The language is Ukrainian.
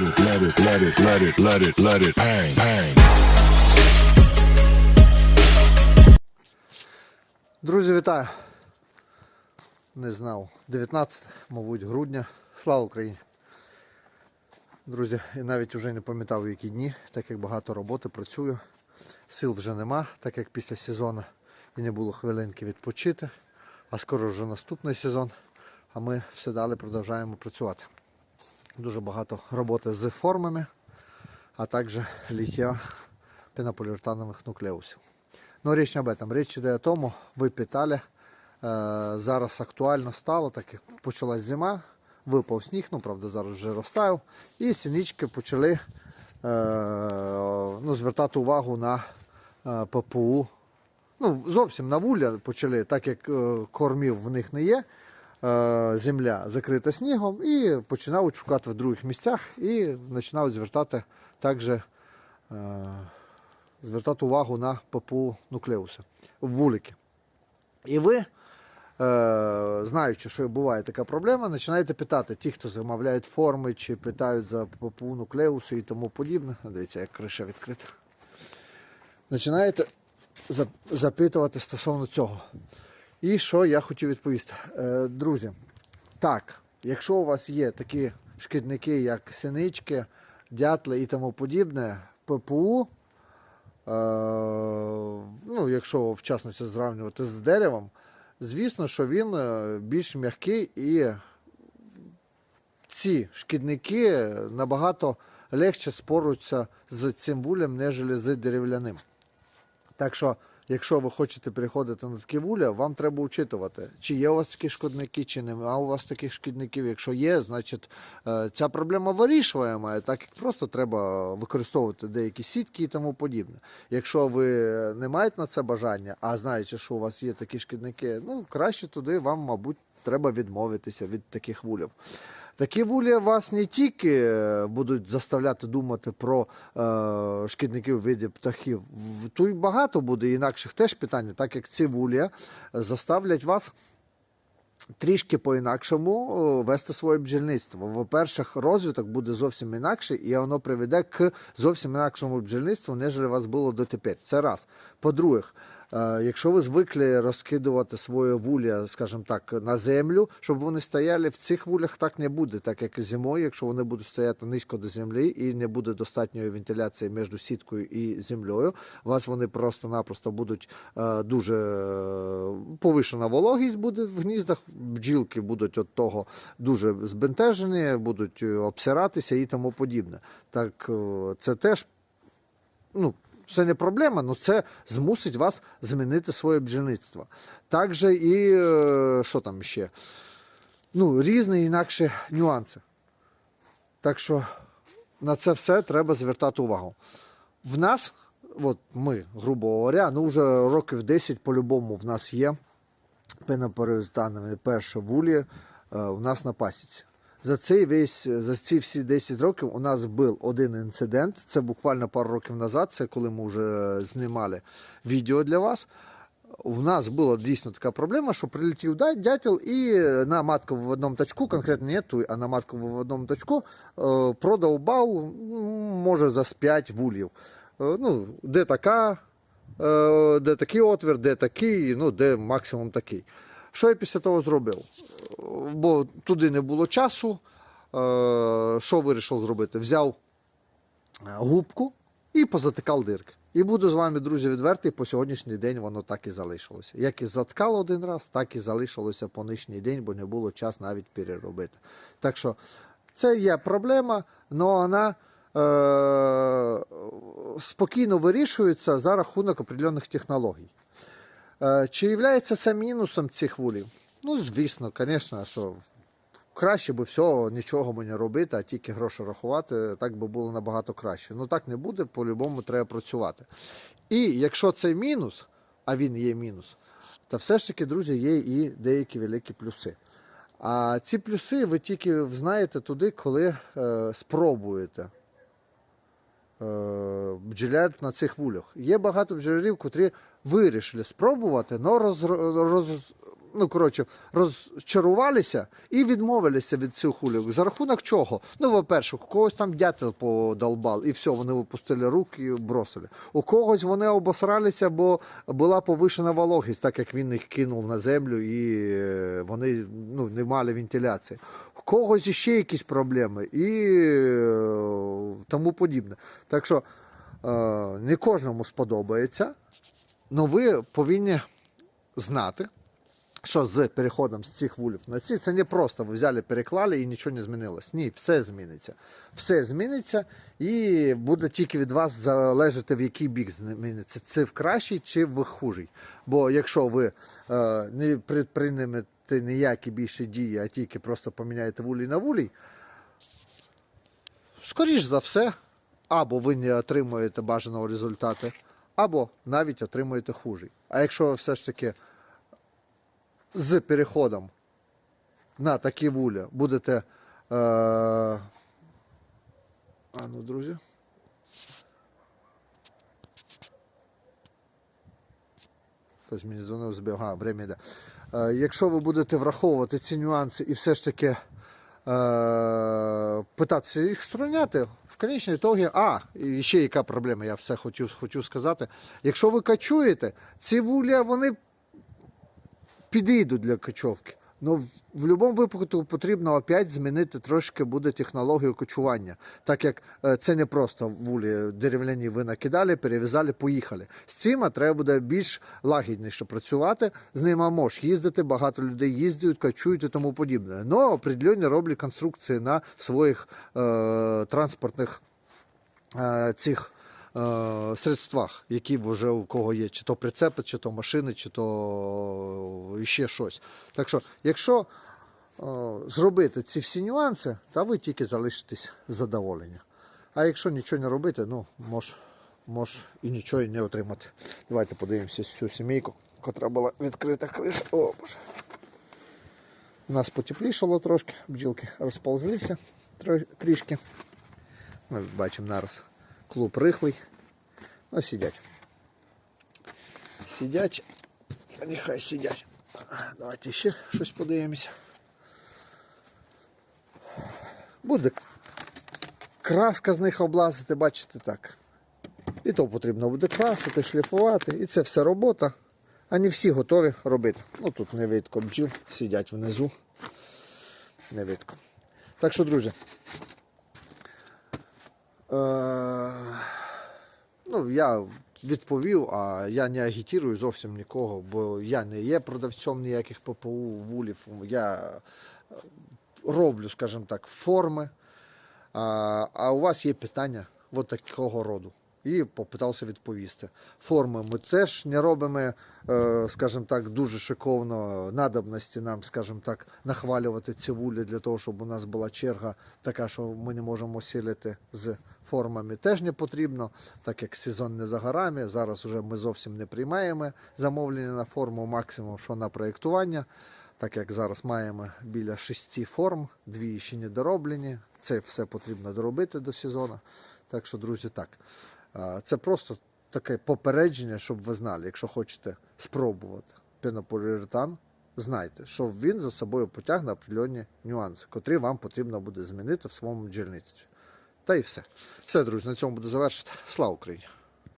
let it, let it, let it, let it, let it bang, bang. Друзі, вітаю! Не знав. 19, мабуть, грудня. Слава Україні! Друзі, я навіть вже не пам'ятав, які дні, так як багато роботи працюю. Сил вже нема, так як після сезону і не було хвилинки відпочити. А скоро вже наступний сезон, а ми все далі продовжуємо працювати. Дуже багато роботи з формами, а також ліття пенополіуретанових нуклеусів. Ну, річ не об этом. Річ іде о тому, ви питали, е, зараз актуально стало, так як почалась зима, випав сніг, ну правда зараз вже розтаяв, і сінічки почали е, ну, звертати увагу на е, ППУ. Ну, зовсім на вуля почали, так як кормів в них не є. Е, Земля закрита снігом і починають шукати в других місцях і починають звертати також е, звертати увагу на ППУ нуклеуси в вулики. І ви, е, знаючи, що буває така проблема, починаєте питати ті, хто замовляють форми, чи питають за ППУ нуклеуси і тому подібне. Дивіться, як криша відкрита. Починаєте запитувати стосовно цього. І що я хотів відповісти. Е, друзі, так, якщо у вас є такі шкідники, як синички, дятли і тому подібне, ППУ, Е, ну, якщо в частності зрівнювати з деревом, звісно, що він е, більш м'який і ці шкідники набагато легше споруються з цим вулем, ніж з дерев'яним. Так що, якщо ви хочете переходити на такі вуля, вам треба учитувати, чи є у вас такі шкідники, чи немає у вас таких шкідників. Якщо є, значить е, ця проблема вирішуємо, так як просто треба використовувати деякі сітки і тому подібне. Якщо ви не маєте на це бажання, а знаючи, що у вас є такі шкідники, ну краще туди вам, мабуть, треба відмовитися від таких вулів. Такі вулі вас не тільки е, будуть заставляти думати про е, шкідників в виді птахів. Тут багато буде інакших теж питань, так як ці вулі заставлять вас трішки по-інакшому е, вести своє бджільництво. По-перше, розвиток буде зовсім інакший, і воно приведе к зовсім інакшому бджільництву, ніж у вас було дотепер. Це раз. По-друге, якщо ви звикли розкидувати своє вуля, скажімо так, на землю, щоб вони стояли в цих вулях, так не буде, так як і зимою, якщо вони будуть стояти низько до землі і не буде достатньої вентиляції між сіткою і землею, у вас вони просто-напросто будуть е, дуже е, повишена вологість буде в гніздах, бджілки будуть від того дуже збентежені, будуть е, обсиратися і тому подібне. Так е, це теж ну, це не проблема, але це змусить вас змінити своє бджільництво. Також і е, що там ще? Ну, різні інакші нюанси. Так що на це все треба звертати увагу. В нас, от ми, грубо говоря, ну вже років 10 по-любому в нас є пеноперезитанові перші вулі е, у нас на пасіці. За цей весь, за ці всі 10 років у нас був один інцидент. Це буквально пару років назад, це коли ми вже знімали відео для вас. У нас була дійсно така проблема, що прилетів дятел і на одному точку, конкретно не ту, а на одному точку, е, продовбав, може, за 5 вулів. Е, Ну, де така, е, де такий отвір, де такий, ну, де максимум такий. Що я після того зробив? Бо туди не було часу. Е, Що вирішив зробити? Взяв е, губку і позатикав дирки. І буду з вами, друзі, відвертий, по сьогоднішній день воно так і залишилося. Як і заткало один раз, так і залишилося по нинішній день, бо не було час навіть переробити. Так що це є проблема, але вона е, спокійно вирішується за рахунок определених технологій. Е, Чи є це мінусом цих вулів? Ну, звісно, звісно, що краще би всього нічого би не робити, а тільки гроші рахувати, так би було набагато краще. Ну так не буде, по-любому треба працювати. І якщо це мінус, а він є мінус, то все ж таки, друзі, є і деякі великі плюси. А ці плюси ви тільки знаєте туди, коли е, спробуєте бджолярів на цих вулях. Є багато бджолярів, котрі вирішили спробувати, але роз, роз, ну коротше, розчарувалися і відмовилися від цих ульок. За рахунок чого? Ну, по-перше, у когось там дятел подолбав, і все, вони випустили руки і бросили. У когось вони обосралися, бо була повишена вологість, так як він їх кинув на землю, і е, вони ну, не мали вентиляції. У когось іще якісь проблеми і е, тому подібне. Так що е, не кожному сподобається, але ви повинні знати, що з переходом з цих вулів на ці, це не просто ви взяли, переклали і нічого не змінилось. Ні, все зміниться. Все зміниться і буде тільки від вас залежати, в який бік зміниться. Це в кращий чи в хужий. Бо якщо ви е, не предприймете ніякі більше дії, а тільки просто поміняєте вулій на вулій, скоріш за все, або ви не отримуєте бажаного результату, або навіть отримуєте хужий. А якщо ви все ж таки з переходом на такі вуля будете. Е... А ну, друзі. Хтось мені дзвонив, йде. Е, якщо ви будете враховувати ці нюанси і все ж таки е, питатися їх струняти, в конечній ітогі, а, і ще яка проблема, я все хотів, хотів сказати. Якщо ви качуєте, ці вуля, вони підійдуть для кочовки. Ну, в будь-якому випадку потрібно опять змінити трошки буде технологію кочування. Так як е, це не просто вулі дерев'яні ви накидали, перев'язали, поїхали. З цим треба буде більш лагідніше працювати. З ними можеш їздити, багато людей їздять, качують і тому подібне. Но определенні роблять конструкції на своїх е, транспортних е, цих е, средствах, які вже у кого є, чи то прицепи, чи то машини, чи то ще щось. Так що, якщо е, зробити ці всі нюанси, то ви тільки залишитесь задоволені. А якщо нічого не робити, ну, мож, мож і нічого не отримати. Давайте подивимося цю сімейку, котра була відкрита криша. О, Боже. У нас потеплішало трошки, бджілки розползлися трішки. Ми бачимо нараз клуб рихлий. Ну, сидять. Сидять. Нехай сидять. Давайте ще щось подивимося. Буде краска з них облазити, бачите так. І то потрібно буде красити, шліфувати. І це все робота. А не всі готові робити. Ну тут не видко бджіл, сидять внизу. Не видко. Так що, друзі. Е- Ну, я відповів, а я не агітірую зовсім нікого, бо я не є продавцем ніяких ППУ, вулів. Я е, роблю, скажімо так, форми. А, у вас є питання от такого роду. І попитався відповісти. Форми ми теж не робимо, е, скажімо так, дуже шиковно надобності нам, скажімо так, нахвалювати ці вулі для того, щоб у нас була черга така, що ми не можемо сілити з формами. Теж не потрібно, так як сезон не за горами. Зараз вже ми зовсім не приймаємо замовлення на форму, максимум, що на проєктування. Так як зараз маємо біля шести форм, дві ще не дороблені. Це все потрібно доробити до сезону. Так що, друзі, так. Це просто таке попередження, щоб ви знали, якщо хочете спробувати пенополіуретан, знайте, що він за собою потягне определенні нюанси, котрі вам потрібно буде змінити в своєму бджільництві. Та і все. Все, друзі, на цьому буду завершити. Слава Україні!